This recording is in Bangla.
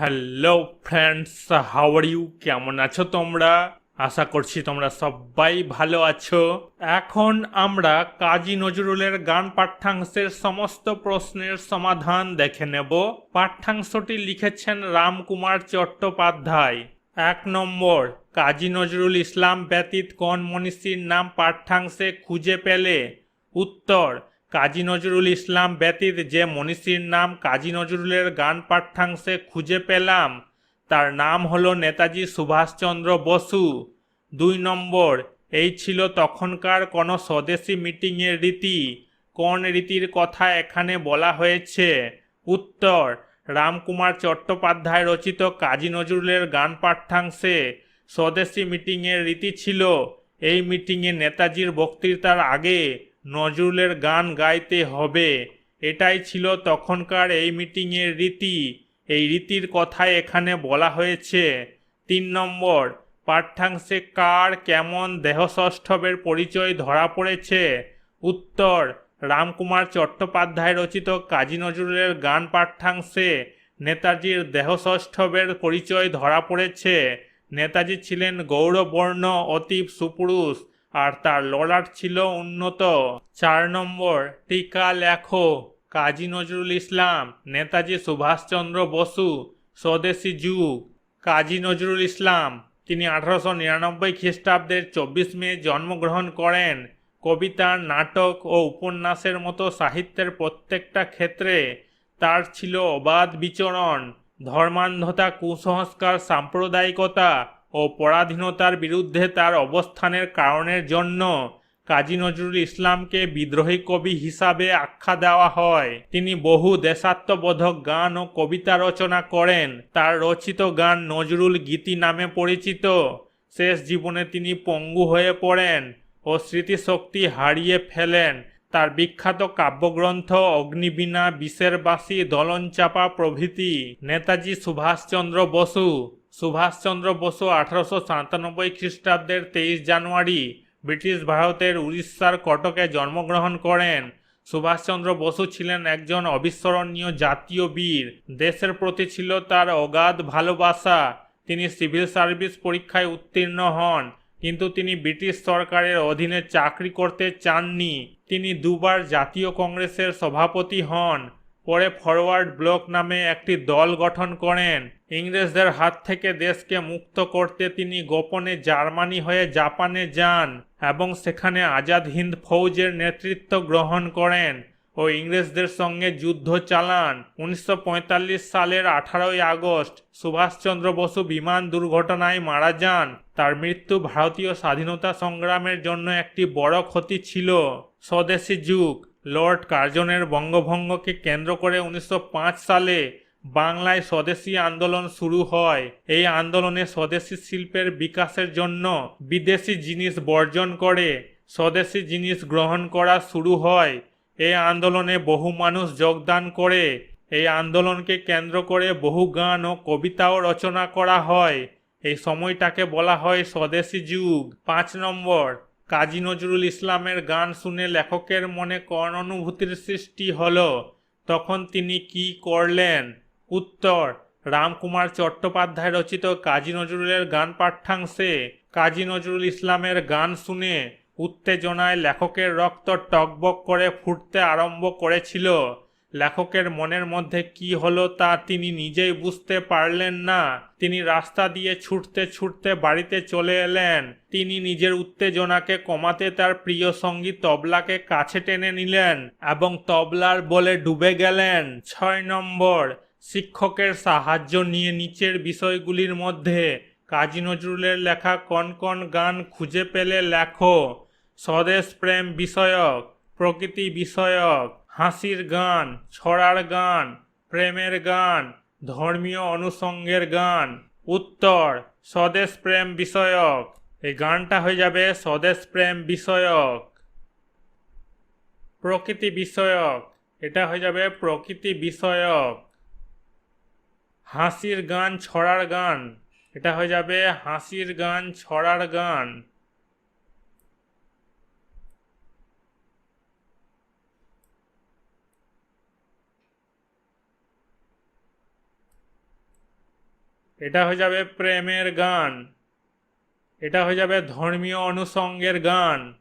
Hello friends how are you কেমন আছো তোমরা? আশা করছি তোমরা সবাই ভালো আছো। এখন আমরা কাজী নজরুলের গান পাঠ্যাংশের সমস্ত প্রশ্নের সমাধান দেখে নেব। পাঠ্যাংশটি লিখেছেন রামকুমার চট্টোপাধ্যায়। এক নম্বর, কাজী নজরুল ইসলাম ব্যতীত কোন মনীষীর নাম পাঠ্যাংশে খুঁজে পেলে? উত্তর কাজী নজরুল ইসলাম ব্যতীত যে মনীষীর নাম কাজী নজরুলের গান পাঠ্যাংশে খুঁজে পেলাম, তার নাম হলো নেতাজি সুভাষচন্দ্র বসু। দুই নম্বর, এই ছিল তখনকার কোনো স্বদেশী মিটিংয়ের রীতি। কোন রীতির কথা এখানে বলা হয়েছে? উত্তর, রামকুমার চট্টোপাধ্যায় রচিত কাজী নজরুলের গান পাঠ্যাংশে স্বদেশী মিটিংয়ের রীতি ছিল, এই মিটিংয়ে নেতাজির বক্তৃতার আগে নজরুলের গান গাইতে হবে। এটাই ছিল তখনকার এই মিটিংয়ের রীতি। এই রীতির কথাই এখানে বলা হয়েছে। তিন নম্বর, পাঠ্যাংশে কার কেমন দেহষষ্ঠবের পরিচয় ধরা পড়েছে? উত্তর, রামকুমার চট্টোপাধ্যায় রচিত কাজী নজরুলের গান পাঠ্যাংশে নেতাজির দেহষষ্ঠবের পরিচয় ধরা পড়েছে। নেতাজি ছিলেন গৌরবর্ণ অতীব সুপুরুষ। আর তার ললাট ছিল উন্নত। চার নম্বর, টিকা লেখো। কাজী নজরুল ইসলাম, নেতাজি সুভাষচন্দ্র বসু, স্বদেশী যুগ কাজী নজরুল ইসলাম, তিনি আঠারোশো নিরানব্বই খ্রিস্টাব্দের চব্বিশ মে জন্মগ্রহণ করেন। কবিতা নাটক ও উপন্যাসের মতো সাহিত্যের প্রত্যেকটা ক্ষেত্রে তার ছিল অবাধ বিচরণ, ধর্মান্ধতা, কুসংস্কার, সাম্প্রদায়িকতা ও পরাধীনতার বিরুদ্ধে তার অবস্থানের কারণের জন্য কাজী নজরুল ইসলামকে বিদ্রোহী কবি হিসাবে আখ্যা দেওয়া হয়। তিনি বহু দেশাত্মবোধক গান ও কবিতা রচনা করেন। তার রচিত গান নজরুল গীতি নামে পরিচিত। শেষ জীবনে তিনি পঙ্গু হয়ে পড়েন ও স্মৃতিশক্তি হারিয়ে ফেলেন। তার বিখ্যাত কাব্যগ্রন্থ অগ্নিবীণা, বিষের বাসি দলনচাপা প্রভৃতি। নেতাজি সুভাষচন্দ্র বসু সুভাষচন্দ্র বসু আঠারোশো সাতানব্বই খ্রিস্টাব্দের তেইশ জানুয়ারি ব্রিটিশ ভারতের উড়িষ্যার কটকে জন্মগ্রহণ করেন। সুভাষচন্দ্র বসু ছিলেন একজন অবিস্মরণীয় জাতীয় বীর। দেশের প্রতি ছিল তার অগাধ ভালোবাসা। তিনি সিভিল সার্ভিস পরীক্ষায় উত্তীর্ণ হন, কিন্তু তিনি ব্রিটিশ সরকারের অধীনে চাকরি করতে চাননি। তিনি দুবার জাতীয় কংগ্রেসের সভাপতি হন। পরে ফরওয়ার্ড ব্লক নামে একটি দল গঠন করেন। ইংরেজদের হাত থেকে দেশকে মুক্ত করতে তিনি গোপনে জার্মানি হয়ে জাপানে যান এবং সেখানে আজাদ হিন্দ ফৌজের নেতৃত্ব গ্রহণ করেন ও ইংরেজদের সঙ্গে যুদ্ধ চালান। উনিশশো পঁয়তাল্লিশ সালের আঠারোই আগস্ট সুভাষচন্দ্র বসু বিমান দুর্ঘটনায় মারা যান। তার মৃত্যু ভারতীয় স্বাধীনতা সংগ্রামের জন্য একটি বড় ক্ষতি ছিল। স্বদেশী যুগ। লর্ড কার্জনের বঙ্গভঙ্গকে কেন্দ্র করে উনিশশো পাঁচ সালে বাংলায় স্বদেশী আন্দোলন শুরু হয়। এই আন্দোলনে স্বদেশি শিল্পের বিকাশের জন্য বিদেশি জিনিস বর্জন করে, স্বদেশি জিনিস গ্রহণ করা শুরু হয়। এই আন্দোলনে বহু মানুষ যোগদান করে। এই আন্দোলনকে কেন্দ্র করে বহু গান ও কবিতাও রচনা করা হয়। এই সময়টাকে বলা হয় স্বদেশি যুগ। পাঁচ নম্বর। কাজী নজরুল ইসলামের গান শুনে লেখকের মনে অনুভূতির সৃষ্টি হল। তখন তিনি কি করলেন? উত্তর, রামকুমার চট্টোপাধ্যায় রচিত কাজী নজরুলের গান পাঠ্যাংশে। কাজী নজরুল ইসলামের গান শুনে উত্তেজনায় লেখকের রক্ত টকবক করে ফুটতে আরম্ভ করেছিল। লেখকের মনের মধ্যে কি হলো তা তিনি নিজেই বুঝতে পারলেন না। তিনি রাস্তা দিয়ে ছুটতে ছুটতে বাড়িতে চলে এলেন। তিনি নিজের উত্তেজনাকে কমাতে তার প্রিয় সঙ্গী তবলাকে কাছে টেনে নিলেন এবং তবলার বলে ডুবে গেলেন। ছয় নম্বর, শিক্ষকের সাহায্য নিয়ে নিচের বিষয়গুলির মধ্যে। কাজী নজরুলের লেখা কোন কোন গান খুঁজে পেলে লেখো। স্বদেশ প্রেম বিষয়ক, প্রকৃতি বিষয়ক। হাসির গান, ছড়ার গান, প্রেমের গান, ধর্মীয় অনুষঙ্গের গান। উত্তর, স্বদেশ প্রেম বিষয়ক। এই গানটা হয়ে যাবে স্বদেশ প্রেম বিষয়ক। প্রকৃতি বিষয়ক। এটা হয়ে যাবে প্রকৃতি বিষয়ক। হাসির গান, ছড়ার গান। এটা হয়ে যাবে হাসির গান, ছড়ার গান। এটা হয়ে যাবে প্রেমের গান। এটা হয়ে যাবে ধর্মীয় অনুষঙ্গের গান।